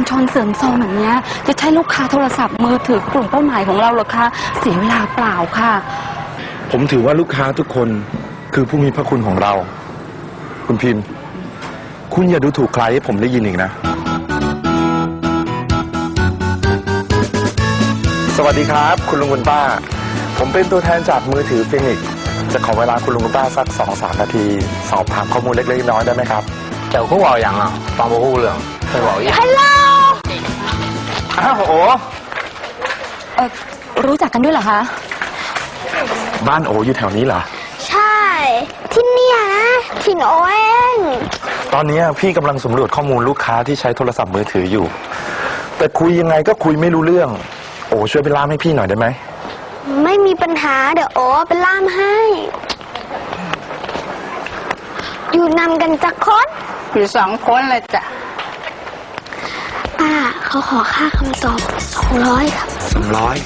คุณชอนเสริมซองแบบเนี้ยจะใช้ลูกค้าโทรศัพท์มือถือกลุ่มเป้าหมายของเราเหรอคะเสียเวลาเปล่าค่ะ ผมถือว่าลูกค้าทุกคนคือผู้มีพระคุณของเรา คุณพิมพ์ คุณอย่าดูถูกใครให้ผมได้ยินอีกนะ สวัสดีครับ คุณลุงคุณป้า ผมเป็นตัวแทนจากมือถือฟินิกซ์จะขอเวลาคุณลุงคุณป้าสักสองสามนาที สอบถามข้อมูลเล็กๆน้อยๆได้ไหมครับ เจ้าเขาบอกอย่างอะฟังบ่ฮู้เรื่องเคยบอกอย่าง อ้าวโอเออรู้จักกันด้วยเหรอคะ บ้านโออยู่แถวนี้เหรอ ใช่ ที่เนี่ยนะ ถิ่นโอเองตอนนี้พี่กำลังสำรวจข้อมูลลูกค้าที่ใช้โทรศัพท์มือถืออยู่ แต่คุยยังไงก็คุยไม่รู้เรื่อง โอ้ช่วยไปล่ามให้พี่หน่อยได้ไหม ไม่มีปัญหาเดี๋ยวโอเป็นล่ามให้ อยู่นำกันจักคนอยู่สองคนเลยจ้ะ ป้าเขาขอค่าคำตอบสองร้อยครับสามร้อย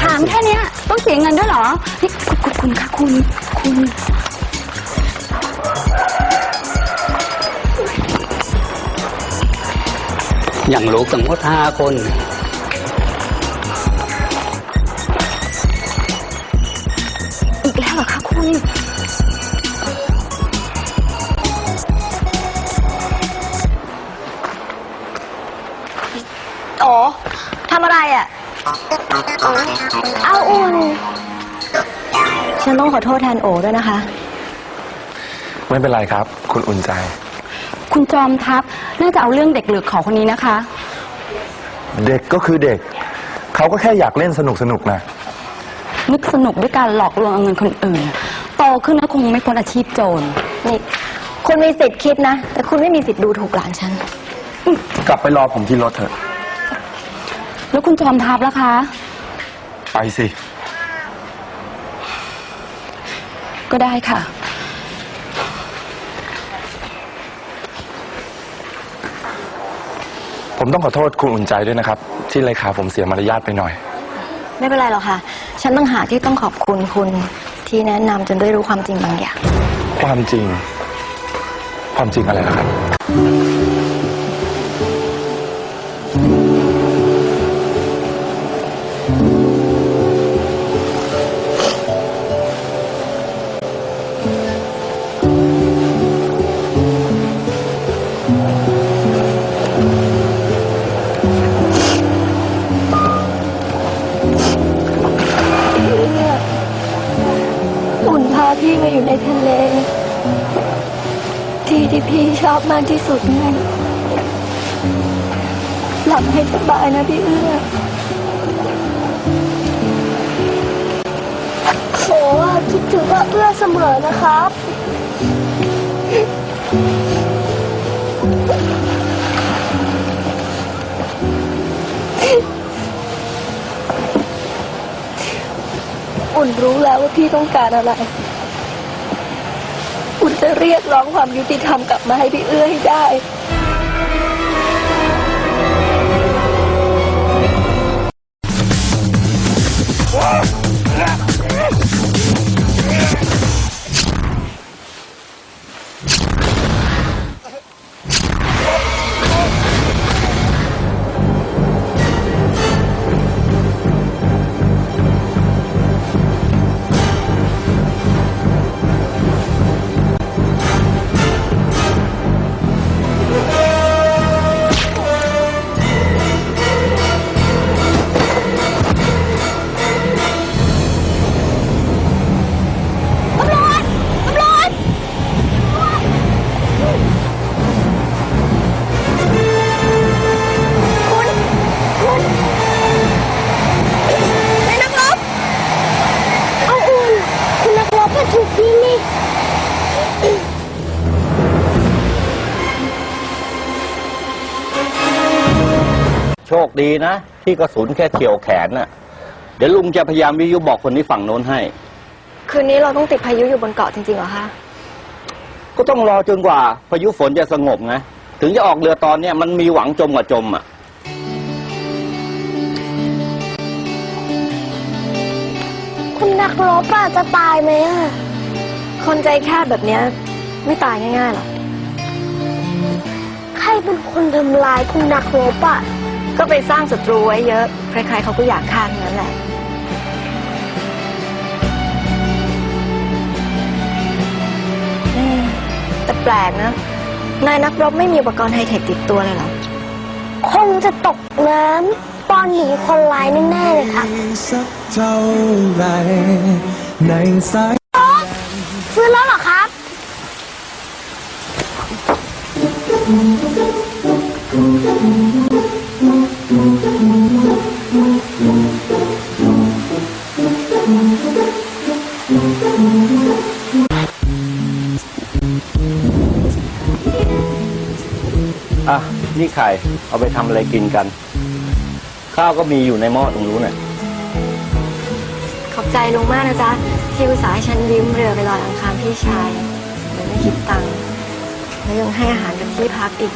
ถามแค่เนี้ย ต้องเสียเงินด้วยเหรอนี่คุณคุณคะคุณคุณอย่างลูกสมมติห้าคน ทำอะไรอะ เอาอุ่น ฉันต้องขอโทษแทนโอด้วยนะคะ ไม่เป็นไรครับ คุณอุ่นใจ คุณจอมทัพน่าจะเอาเรื่องเด็กเหลือขอคนนี้นะคะ เด็กก็คือเด็ก เขาก็แค่อยากเล่นสนุกสนุกๆนะ นึกสนุกด้วยการหลอกลวงเอาเงินคนอื่น โตขึ้นแล้วคงไม่พ้นอาชีพโจร นี่ คุณมีสิทธิ์คิดนะ แต่คุณไม่มีสิทธิ์ดูถูกหลานฉัน กลับไปรอผมที่รถเถอะ แล้วคุณจอมทัพล่ะคะ ไปสิ ก็ได้ค่ะ ผมต้องขอโทษคุณอุ่นใจด้วยนะครับ ที่เลขาผมเสียมารยาทไปหน่อย ไม่เป็นไรหรอกค่ะ ฉันต้องหากที่ต้องขอบคุณคุณที่แนะนำจนได้รู้ความจริงบางอย่าง ความจริง ความจริงอะไรนะครับ ทะเล ที่ที่พี่ชอบมากที่สุดไงหลับให้สบายนะพี่เอื้อโอ้คิดถึงว่าเอื้อเสมอนะครับอุ่นรู้แล้วว่าพี่ต้องการอะไร เรียกร้องความยุติธรรมกลับมาให้พี่เอื้อให้ได้ ดีนะ ที่กระสุนแค่เฉียวแขนน่ะ เดี๋ยวลุงจะพยายามวิทยุบอกคนที่ฝั่งโน้นให้ คืนนี้เราต้องติดพายุอยู่บนเกาะจริงๆเหรอคะก็ต้องรอจนกว่าพายุฝนจะสงบไงถึงจะออกเรือตอนเนี้ยมันมีหวังจมกว่าจมอะ คุณนักรบอะจะตายไหมอะคนใจแคบแบบเนี้ยไม่ตายง่ายๆหรอก ใครเป็นคนทำลายคุณนักรบอะ ก็ไปสร้างศัตรูไว้เยอะ ใครๆเขาก็อยากฆ่าทั้งนั้นแหละ อืมแต่แปลกนะ นายนักรบไม่มีอุปกรณ์ไฮเทคติดตัวเลยเหรอ คงจะตกน้ำตอนหนีคนร้ายแน่ๆเลยครับสักเท่าไรในสาย ซื้อแล้วเหรอครับอะ ไข่ เอาไปทำอะไรกินกัน ข้าวก็มีอยู่ในหม้อตรงนู้นน่ะ ขอบใจลุงมากนะจ๊ะ ที่อุตส่าห์ให้ฉันยืมเรือไปลอยอังคารพี่ชายโดยไม่คิดตังค์แล้วยังให้อาหารกับที่พักอีก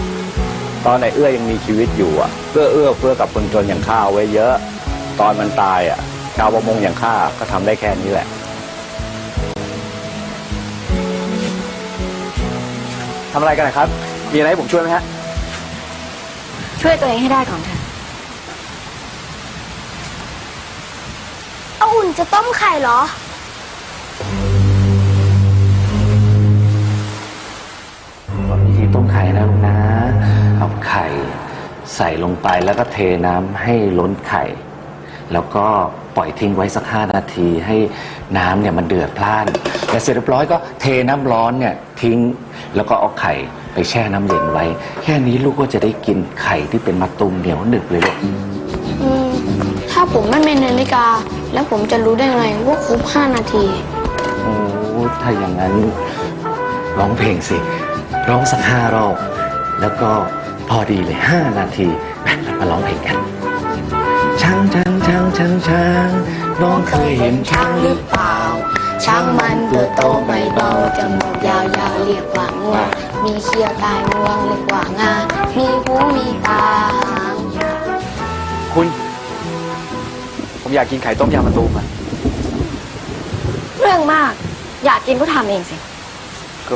ตอนไอ้เอื้อยังมีชีวิตอยู่อะเพื่อเอื้อเพื่อกับคนจนอย่างข้าเอาไว้เยอะ ตอนมันตายอะ ชาวประมงอย่างข้าก็ทำได้แค่นี้แหละ ทำอะไรกันนะครับ มีอะไรให้ผมช่วยไหมฮะ ช่วยตัวเองให้ได้ก่อนเถอะเอาอุ่นจะต้มไข่เหรอวิธีต้มไข่นะลูกนะ เอาไข่ใส่ลงไปแล้วก็เทน้ำให้ล้นไข่ แล้วก็ปล่อยทิ้งไว้สักห้านาทีให้น้ำเนี่ยมันเดือดพล่าน แต่เสร็จเรียบร้อยก็เทน้ำร้อนเนี่ยทิ้งแล้วก็เอาไข่ ไปแช่น้ำเย็นไว้ แค่นี้ลูกก็จะได้กินไข่ที่เป็นมะตูมเหนียวหนึบเลยลูก อืมถ้าผมไม่มีนาฬิกา แล้วผมจะรู้ได้ไงว่าครบห้านาที โอ้ถ้าอย่างนั้นร้องเพลงสิ ร้องสักห้ารอบ แล้วก็พอดีเลยห้านาทีไปเรามาร้องเพลงกันช้างช้างช้างช้างช้างน้องเคยเห็นช้างหรือเปล่า ช้างมันตัวโตไม่เบาจมูกยาวๆเรียกว่างวง มีเขี้ยวตายงวงเรียกว่างา มีหูมีตาหางยาวคุณ ผมอยากกินไข่ต้มยำมะตูมอะเรื่องมาก อยากกินก็ทำเองสิ ก็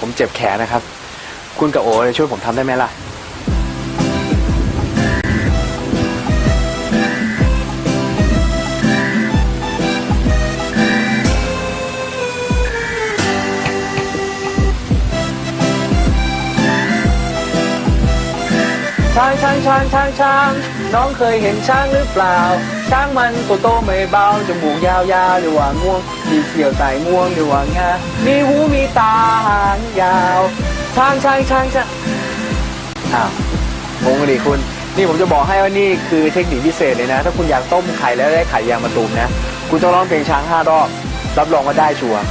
ผมเจ็บแขนนะครับ คุณกับโอ๋ช่วยผมทำได้ไหมล่ะ ช้างช้างช้างช้างช้างน้องเคยเห็นช้างหรือเปล่า ช้างมันตัวโตไม่เบาจมูกยาวๆหรือว่าง่วง มีเขียวใส่ง่วงหรือว่างา มีหูมีตาหางยาว ช้างช้างช้างช้างอ้าวงงกันดิคุณ นี่ผมจะบอกให้ว่านี่คือเทคนิคพิเศษเลยนะ ถ้าคุณอยากต้มไข่แล้วได้ไข่ยางมะตูมนะ คุณต้องร้องเพลงช้างห้ารอบ รับรองว่าได้ชัวร์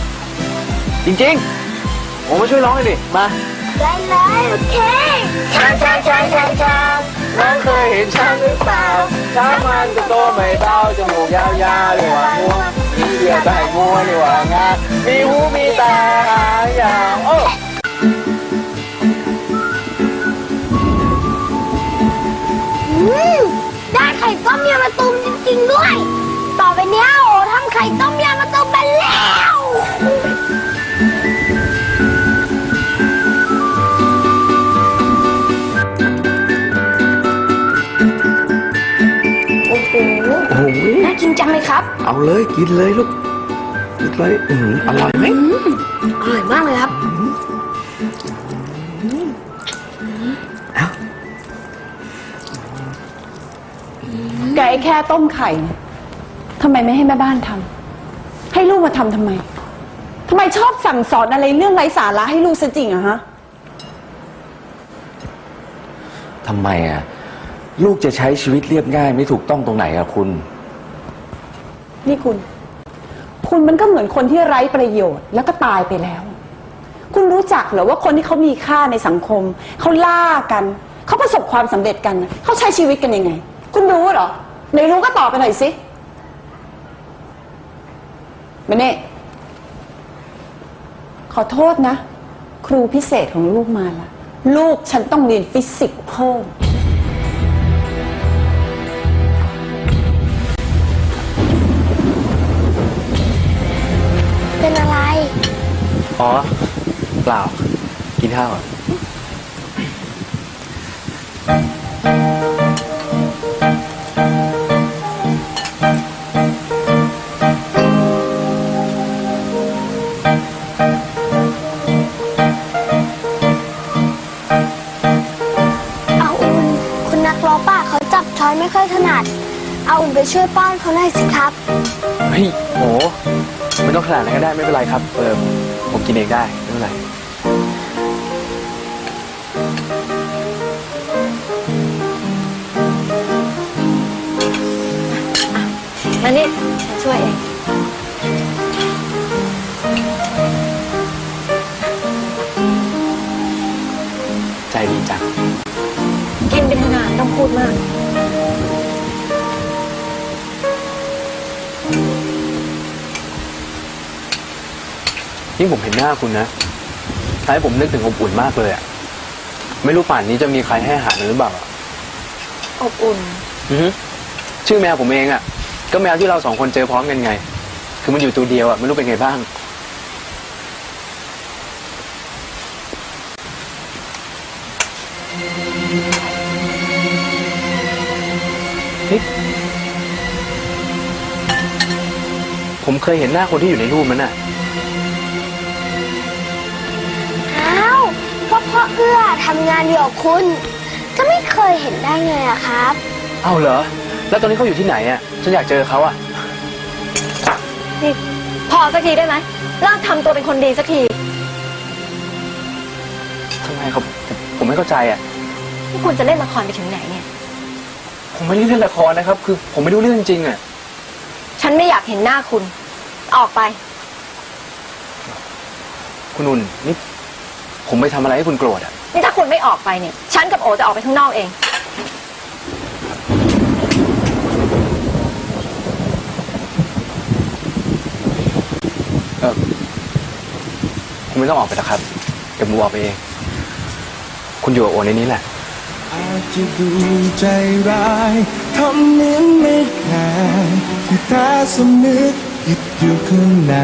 จริงๆ ผมมาช่วยร้องเลยดิ มา ได้เลยโอเคช้างช้างช้างช้างช้างน้องเคยเห็นช้างหรือเปล่าช้างมันตัวโตไม่เบาจมูกยาวๆหรือว่าง่วมีเขียวใส่ง่วหรือว่างามีหูมีตาหางยาวโอ้อืมได้ไข่ต้มยำมะตูมจริงๆด้วย ต่อไปเนี้ยโอ้ทำไข่ต้มยำมะตูมเป็นแล้ว ครับ เอาเลยกินเลยลูกกินเลยอืมอร่อยไหมอร่อยมากเลยครับ ไก่แค่ต้มไข่เนี่ยทำไมไม่ให้แม่บ้านทำให้ลูกมาทำทำไมทำไมชอบสั่งสอนอะไรเรื่องไร้สาระให้ลูกซะจริงอะฮะ ทำไมอะ ลูกจะใช้ชีวิตเรียบง่ายไม่ถูกต้องตรงไหนอะคุณ นี่คุณ คุณมันก็เหมือนคนที่ไร้ประโยชน์แล้วก็ตายไปแล้ว คุณรู้จักเหรอว่าคนที่เขามีค่าในสังคม เขาล่ากัน เขาประสบความสำเร็จกัน เขาใช้ชีวิตกันยังไง คุณรู้เหรอไหนรู้ก็ตอบไปหน่อยสิมาเน่ขอโทษนะ ครูพิเศษของลูกมาละลูกฉันต้องเรียนฟิสิกส์เพิ่ม อ๋อ เปล่า กินข้าวอะเอาอุ่นคุณนักร้อป้าเขาจับช้อยไม่ค่อยถนัด เอาอุ่นไปช่วยป้อนเขาหน่อยสิครับ เฮ้ยโหไม่ต้องขนาดนั้นก็ได้ไม่เป็นไรครับเออ ผมกินเองได้ไม่เป็นไรมานี่ฉันช่วยเอง ใจดีจัง กินเป็นขนาดต้องพูดมาก ยิ่งผมเห็นหน้าคุณนะทำให้ผมนึกถึงอบอุ่นมากเลยอะไม่รู้ป่านนี้จะมีใครให้อาหารมันหรือเปล่าอะอบอุ่น อือฮึชื่อแมวผมเองอะก็แมวที่เราสองคนเจอพร้อมกันไง คือมันอยู่ตัวเดียวอะไม่รู้เป็นไงบ้างเฮ้ยผมเคยเห็นหน้าคนที่อยู่ในรูปมันอะ พ่อเอื้อทำงานเดียวกับคุณ ก็ไม่เคยเห็นได้ไงอะครับ เอ้าเหรอ แล้วตอนนี้เขาอยู่ที่ไหนอะฉันอยากเจอเขาอะนี่พอสักทีได้ไหมเลิกทำตัวเป็นคนดีสักทีทำไมเขาผมผมไม่เข้าใจอะนี่คุณจะเล่นละครไปถึงไหนเนี่ย ผมไม่ได้เล่นละครนะครับ คือผมไม่รู้เรื่องจริงๆอะฉันไม่อยากเห็นหน้าคุณ ออกไป คุณนุ่นนี่ ผมไปทำอะไรให้คุณโกรธอะนี่ถ้าคุณไม่ออกไปเนี่ย ฉันกับโอจะออกไปข้างนอกเอง เออคุณไม่ต้องออกไปหรอกครับเดี๋ยวผมออกไปเอง คุณอยู่กับโอในนี้แหละ อาจจะดูใจร้ายทำเหมือนไม่แคร์ที่แท้สำนึกคิดอยู่ข้างใน